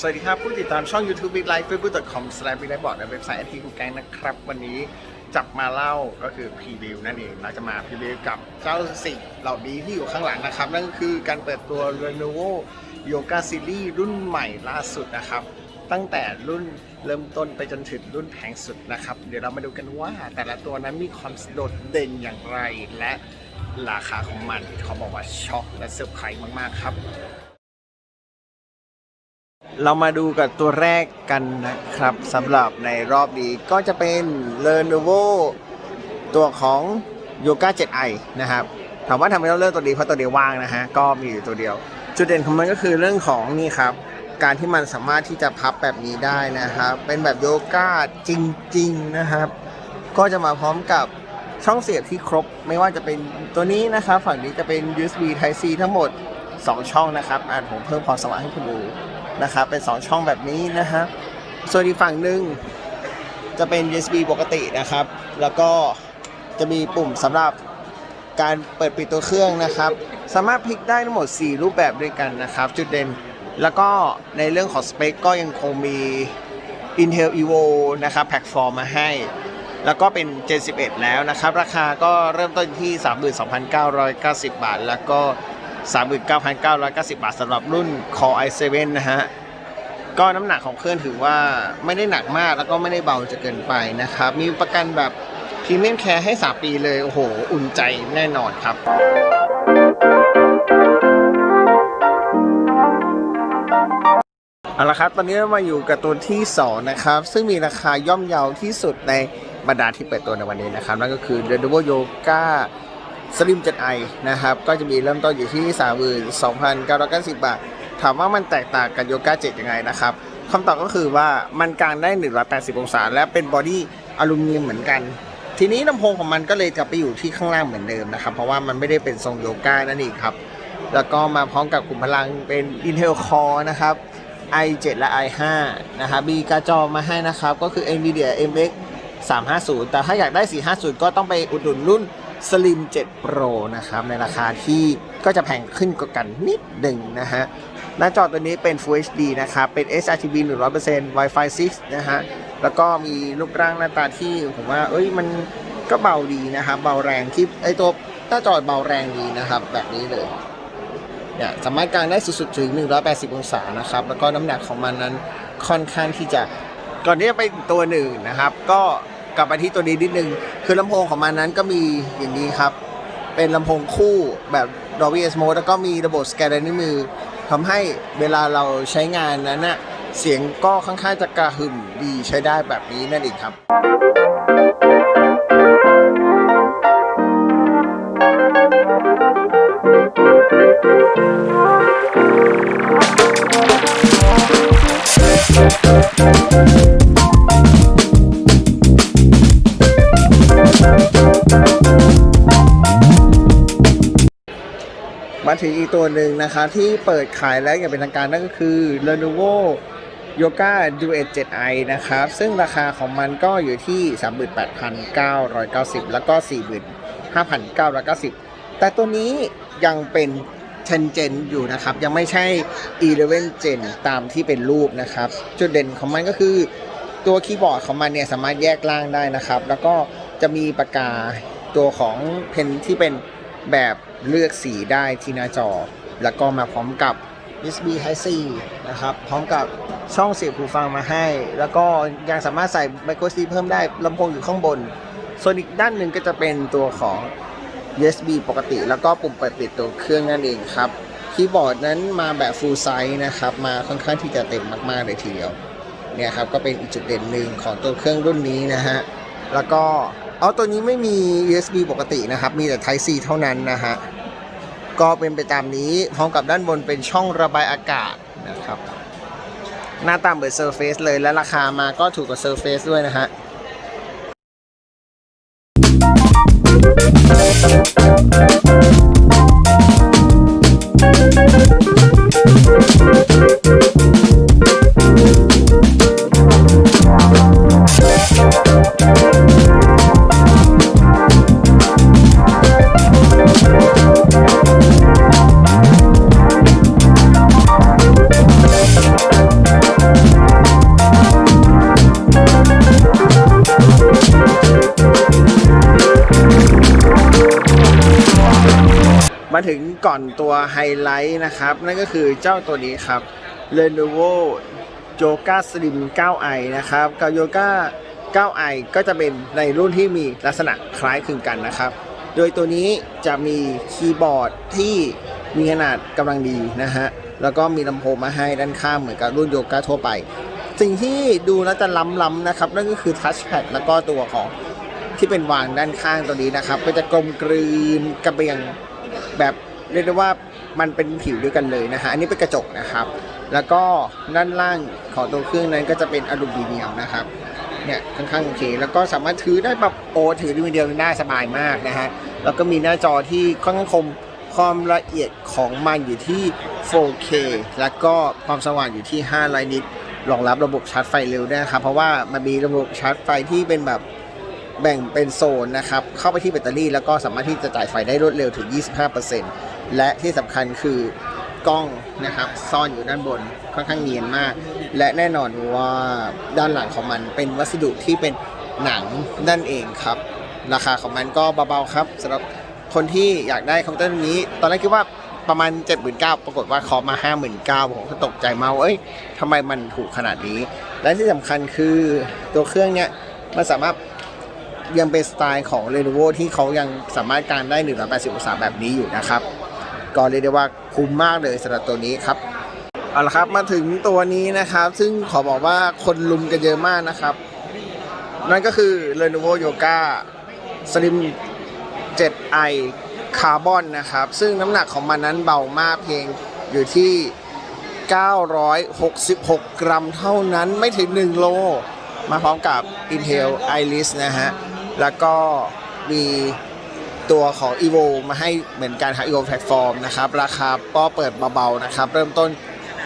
สวัสดีครับ ผู้ติดตามช่อง YouTube Big Life Facebook.com s l a Big Life บอกในเว็บไซต์ที่กูแกงนะครับ วันนี้จับมาเล่าก็คือพรีวิวนั่นเองเราจะมาพรีวิวกับเจ้าสิ่งเหล่านี้ที่อยู่ข้างหลังนะครับ นั่นก็คือการเปิดตัว Lenovo Yoga Series รุ่นใหม่ล่าสุดนะครับ ตั้งแต่รุ่นเริ่มต้นไปจนถึงรุ่นแพงสุดนะครับ เดี๋ยวเรามาดูกันว่าแต่ละตัวนั้นมีความโดดเด่นอย่างไร และราคาของมันเขาบอกว่าช็อกและเซอร์ไพรส์มากๆครับ เรามาดูกับตัวแรกกันนะครับสำหรับในรอบนี้ก็จะเป็น Lenovo ตัวของ Yoga 7i นะครับถามว่าทำไมต้องเลือกตัวนี้เพราะตัวเดียวว่างนะฮะก็มีอยู่ตัวเดียว จุดเด่นของมันก็คือเรื่องของนี่ครับ การที่มันสามารถที่จะพับแบบนี้ได้นะครับ เป็นแบบโยคะจริง ๆนะครับ ก็จะมาพร้อมกับช่องเสียบที่ครบ ไม่ว่าจะเป็นตัวนี้นะครับ ฝั่งนี้จะเป็น USB Type C ทั้งหมด 2 ช่องนะครับอ่านผมเพิ่มความสว่างให้คุณดู นะครับ เป็น 2 ช่องแบบนี้นะฮะส่วนอีกฝั่งหนึ่งจะเป็น USB ปกตินะครับ แล้วก็จะมีปุ่มสำหรับการเปิดปิดตัวเครื่องนะครับ สามารถพลิกได้ทั้งหมด 4 รูปแบบด้วยกันนะครับ จุดเด่น แล้วก็ในเรื่องของสเปคก็ยังคงมี Intel Evo นะครับแพลตฟอร์มมาให้ แล้วก็เป็น Gen 11 แล้วนะครับ ราคาก็เริ่มต้นที่ 32,990 บาท แล้วก็ 39,990 บาทสำหรับรุ่น Core i7 นะฮะ ก็น้ำหนักของเครื่องถือว่าไม่ได้หนักมากแล้วก็ไม่ได้เบาจะเกินไปนะครับ มีประกันแบบพรีเมียมแคร์ให้ 3 ปีเลย โอ้โห อุ่นใจแน่นอนครับเอาละครับ ตอนนี้มาอยู่กับตัวที่ 2 นะครับ ซึ่งมีราคาย่อมเยาที่สุดในบรรดาที่เปิดตัวในวันนี้นะครับ นั่นก็คือ Lenovo Yoga Slim 7i นะครับ ก็จะมีเริ่มต้นอยู่ที่ 32,990 บาท ถามว่ามันแตกต่างกับ Yoga 7ยังไงนะครับคำตอบก็คือว่ามันกางได้ 180 องศา และเป็นบอดี้อลูมิเนียมเหมือนกัน ทีนี้ลำโพงของมันก็เลยจะไปอยู่ที่ข้างล่างเหมือนเดิมนะครับ เพราะว่ามันไม่ได้เป็นทรงโยก้านั่นเองครับ แล้วก็มาพร้อมกับกลุ่มพลังเป็น Intel Core นะครับ i7 และ i5 นะครับมีการ์ดจอมาให้นะครับ ก็คือ NVIDIA MX 350 แต่ถ้าอยากได้ 450 ก็ต้องไปอุดหนุนรุ่น Slim 7 Pro นะครับ ในราคาที่ก็จะแพงขึ้นกว่ากันนิดหนึ่งนะฮะ หน้าจอตัวนี้เป็น Full HD นะครับ เป็น sRGB 100% Wi-Fi 6 นะฮะ แล้วก็มีรูปร่างหน้าตาที่ผมว่า เอ้ย มันก็เบาดีนะครับ เบาแรงที่ไอตัวหน้าจอเบาแรงดีนะครับ แบบนี้เลยเนี่ยสามารถกางได้สุดๆถึง 180 องศานะครับ แล้วก็น้ำหนักของมันนั้นค่อนข้างที่จะ ก่อนที่จะไปตัวหนึ่งนะครับ ก็ กลับไปที่ตัวนี้นิดนึง คือลำโพงของมันนั้นก็มีอย่างนี้ครับ เป็นลำโพงคู่แบบ Dolby Atmos Mode แล้วก็มีระบบสแกนนิ้วมือทำให้เวลาเราใช้งานนั้นนะเสียงก็ค่อนข้างจะกระหึ่มดีใช้ได้แบบนี้นั่นเองครับมา ถึงอีกตัวหนึ่งนะคะที่เปิดขายแล้วอย่างเป็นทางการนั่นก็คือ Lenovo Yoga Duet 7i นะครับ ซึ่งราคาของมันก็อยู่ที่ 38,990 แล้วก็ 45,990 แต่ตัวนี้ยังเป็น10 Gen อยู่นะครับ ยังไม่ใช่ 11 Gen ตามที่เป็นรูปนะครับ จุดเด่นของมันก็คือตัวคีย์บอร์ดของมันเนี่ยสามารถแยกล่างได้นะครับ แล้วก็จะมีปากกาตัวของเพนที่เป็น แบบเลือกสีได้ที่หน้าจอ แล้วก็มาพร้อมกับ USB Type C นะครับ พร้อมกับช่องเสียบหูฟังมาให้ แล้วก็ยังสามารถใส่ micro SD เพิ่มได้ลำโพงอยู่ข้างบน ส่วนอีกด้านหนึ่งก็จะเป็นตัวของ USB ปกติ แล้วก็ปุ่มเปิดปิดตัวเครื่องนั่นเองครับ คีย์บอร์ดนั้นมาแบบ full size นะครับ มาค่อนข้างที่จะเต็มมากๆเลยทีเดียว เนี่ยครับ ก็เป็นอีกจุดเด่นหนึ่งของตัวเครื่องรุ่นนี้นะฮะ แล้วก็เอาตัวนี้ไม่มี USB ปกตินะครับ มีแต่ Type C เท่านั้นนะฮะ ก็เป็นไปตามนี้ พร้อมกับด้านบนเป็นช่องระบายอากาศนะครับ หน้าตาเหมือน Surface เลยและราคามาก็ถูกกว่า Surface ด้วยนะฮะ มาถึงก่อนตัวไฮไลท์นะครับ นั่นก็คือเจ้าตัวนี้ครับ Lenovo Yoga Slim 9i นะครับกับ Yoga 9i ก็จะเป็นในรุ่นที่มีลักษณะคล้ายคลึงกันนะครับ โดยตัวนี้จะมีคีย์บอร์ดที่มีขนาดกำลังดีนะฮะ แล้วก็มีลำโพงมาให้ด้านข้างเหมือนกับรุ่นโยก a ทั่วไป สิ่งที่ดูแล้วจะล้ำๆนะครับ นั่นก็คือทัชแพดแล้วก็ตัวของที่เป็นวางด้านข้างตัวนี้นะครับ ก็จะกลมกลืนกระเบียง แบบเรียกได้ว่ามันเป็นผิวด้วยกันเลยนะฮะอันนี้เป็นกระจกนะครับ แล้วก็ด้านล่างของตัวเครื่องนั้นก็จะเป็นอลูมิเนียมนะครับเนี่ยค่อนข้างโอเค แล้วก็สามารถถือได้แบบโอถือด้วยเดียวได้สบายมากนะฮะแล้วก็มีหน้าจอที่ค่อนข้างคมความละเอียดของมันอยู่ที่ 4K แล้วก็ความสว่างอยู่ที่500นิตรองรับระบบชาร์จไฟเร็วด้วยครับเพราะว่ามันมีระบบชาร์จไฟที่เป็นแบบ แบ่งเป็นโซนนะครับ เข้าไปที่แบตเตอรี่ แล้วก็สามารถที่จะจ่ายไฟได้รวดเร็วถึง 25%และที่สำคัญคือกล้องนะครับซ่อนอยู่ด้านบนค่อนข้างเนียนมาก และแน่นอนว่าด้านหลังของมันเป็นวัสดุที่เป็นหนังนั่นเองครับ ราคาของมันก็เบาๆครับสำหรับคนที่อยากได้คอมพิวเตอร์นี้ ตอนแรกคิดว่าประมาณ 79,000ปรากฏว่าขอมา 59,000ผมก็ตกใจเมาเอ้ยทำไมมันถูกขนาดนี้ และที่สำคัญคือตัวเครื่องเนี้ยมันสามารถ ยังเป็นสไตล์ของ Lenovo ที่เขายังสามารถการได้ 180 องศาแบบนี้อยู่นะครับ ก็เรียกได้ว่าคุ้มมากเลยสำหรับตัวนี้ครับเอาละครับมาถึงตัวนี้นะครับ ซึ่งขอบอกว่าคนลุมกันเยอะมากนะครับ นั่นก็คือ Lenovo Yoga Slim 7i Carbon นะครับ ซึ่งน้ำหนักของมันนั้นเบามากเพียงอยู่ที่ 966 กรัมเท่านั้นไม่ถึง 1 โล มาพร้อมกับ Intel Iris นะฮะ แล้วก็มีตัวของ evo มาให้เหมือนกันครับ evo platform นะครับ ราคาก็เปิดเบาๆนะครับ เริ่มต้น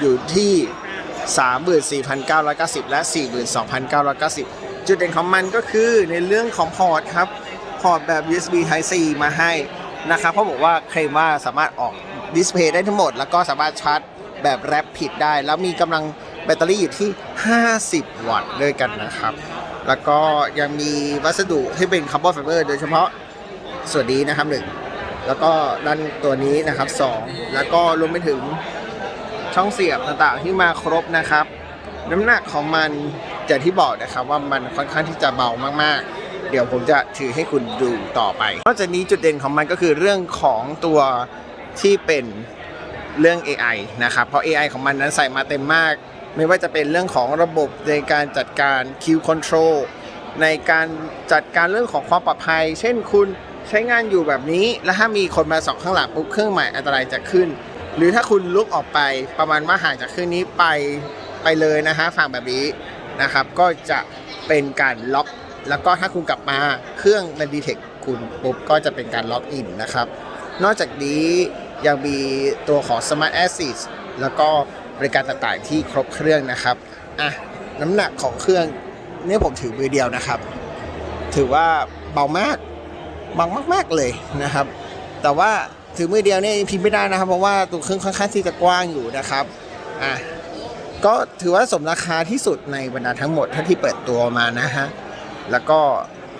อยู่ที่ 34,990 และ 42,990 จุดเด่นของมันก็คือในเรื่องของพอร์ตครับ พอร์ตแบบ USB Type C มาให้นะครับเพราะบอกว่าเคลมว่าสามารถออกดิสเพย์ได้ทั้งหมด แล้วก็สามารถชาร์จแบบแรปผิดได้ แล้วมีกำลังแบตเตอรี่อยู่ที่ 50 วัตต์ด้วยกันนะครับ แล้วก็ยังมีวัสดุที่เป็นคาร์บอนไฟเบอร์โดยเฉพาะส่วนนี้นะครับหนึ่งแล้วก็ด้านตัวนี้นะครับสองแล้วก็รวมไปถึงช่องเสียบต่างๆที่มาครบนะครับ น้ำหนักของมันอย่างที่บอกนะครับว่ามันค่อนข้างที่จะเบามากๆ เดี๋ยวผมจะถือให้คุณดูต่อไปนอกจากนี้จุดเด่นของมันก็คือเรื่องของตัวที่เป็นเรื่อง AI นะครับ เพราะ AI ของมันนั้นใส่มาเต็มมาก ไม่ว่าจะเป็นเรื่องของระบบในการจัดการ Q Control ในการจัดการเรื่องของความปลอดภัย เช่นคุณใช้งานอยู่แบบนี้ แล้วถ้ามีคนมาส่องข้างหลังปุ๊บเครื่องหมายอันตรายจะขึ้น หรือถ้าคุณลุกออกไปประมาณว่าห่างจากเครื่องนี้ไปไปเลยนะฮะฝั่งแบบนี้นะครับ ก็จะเป็นการล็อก แล้วก็ถ้าคุณกลับมาเครื่องมันดีเทคคุณปุ๊บก็จะเป็นการล็อกอินนะครับ นอกจากนี้ยังมีตัวของ Smart Assist แล้วก็ บริการต่างๆ ที่ครบเครื่องนะครับอะน้ำหนักของเครื่องเนี่ยผมถือมือเดียวนะครับ ถือว่าเบามากบางมาก ๆเลยนะครับ แต่ว่าถือมือเดียวเนี่ยพิมพ์ไม่ได้นะครับ เพราะว่าตัวเครื่องค่อนข้างที่จะกว้างอยู่นะครับอะก็ถือว่าสมราคาที่สุดในบรรดาทั้งหมดเท่าที่เปิดตัวมานะฮะแล้วก็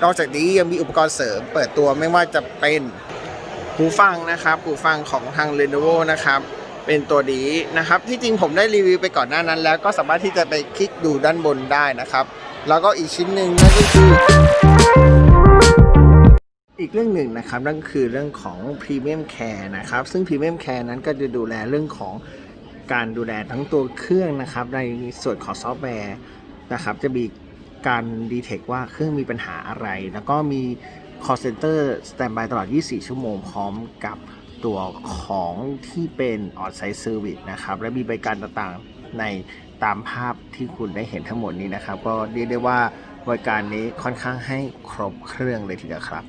นอกจากนี้ยังมีอุปกรณ์เสริมเปิดตัวไม่ว่าจะเป็นหูฟังนะครับหูฟังของทาง Lenovo นะครับ เป็นตัวนี้นะครับ ที่จริงผมได้รีวิวไปก่อนหน้านั้นแล้วก็สามารถที่จะไปคลิกดูด้านบนได้นะครับ แล้วก็อีกชิ้นหนึ่งนั่นก็คืออีกเรื่องหนึ่งนะครับนั่นคือเรื่องของ Premium Care นะครับ ซึ่ง Premium Care นั้นก็จะดูแลเรื่องของการดูแลทั้งตัวเครื่องนะครับ ในส่วนของซอฟต์แวร์นะครับ จะมีการดีเทคว่าเครื่องมีปัญหาอะไร แล้วก็มี call center standby ตลอด 24 ชั่วโมงพร้อมกับ ตัวของที่เป็น on-site service นะครับ และมีบริการต่างๆในตามภาพที่คุณได้เห็นทั้งหมดนี้นะครับ ก็เรียกได้ว่าบริการนี้ค่อนข้างให้ครบเครื่องเลยทีเดียวครับ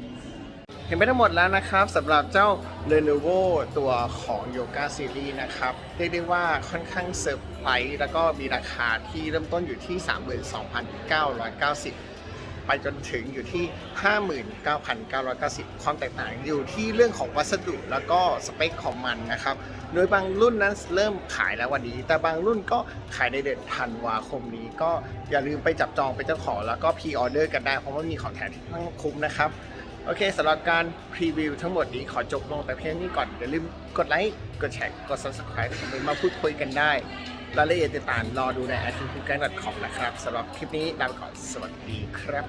เห็นไปทั้งหมดแล้วนะครับสำหรับเจ้า Lenovo ตัวของ Yoga Series นะครับเรียกได้ว่าค่อนข้างเซอร์ไพรส์แล้วก็มีราคาที่เริ่มต้นอยู่ที่ 32,990 ไปจนถึงอยู่ที่ 59,990 ความแตกต่างอยู่ที่เรื่องของวัสดุแล้วก็สเปคของมันนะครับ โดยบางรุ่นนั้นเริ่มขายแล้ววันนี้ แต่บางรุ่นก็ขายในเดือนธันวาคมนี้ ก็อย่าลืมไปจับจองเป็นเจ้าของแล้วก็พรีออเดอร์กันได้เพราะว่ามีของแถมที่ค่อนข้งคุ้มนะครับโอเคสำหรับการพรีวิวทั้งหมดนี้ขอจบลงแต่เพียงนี้ก่อนอย่าลืมกดไลค์ กดแชร์ กด subscribe คอมเมนต์มาพูดคุยกันได้ รายละเอียดต่างๆรอดูใน a c t i o n c o o k c o m นะครับสำหรับคลิปนี้ลาไปก่อนสวัสดีครับ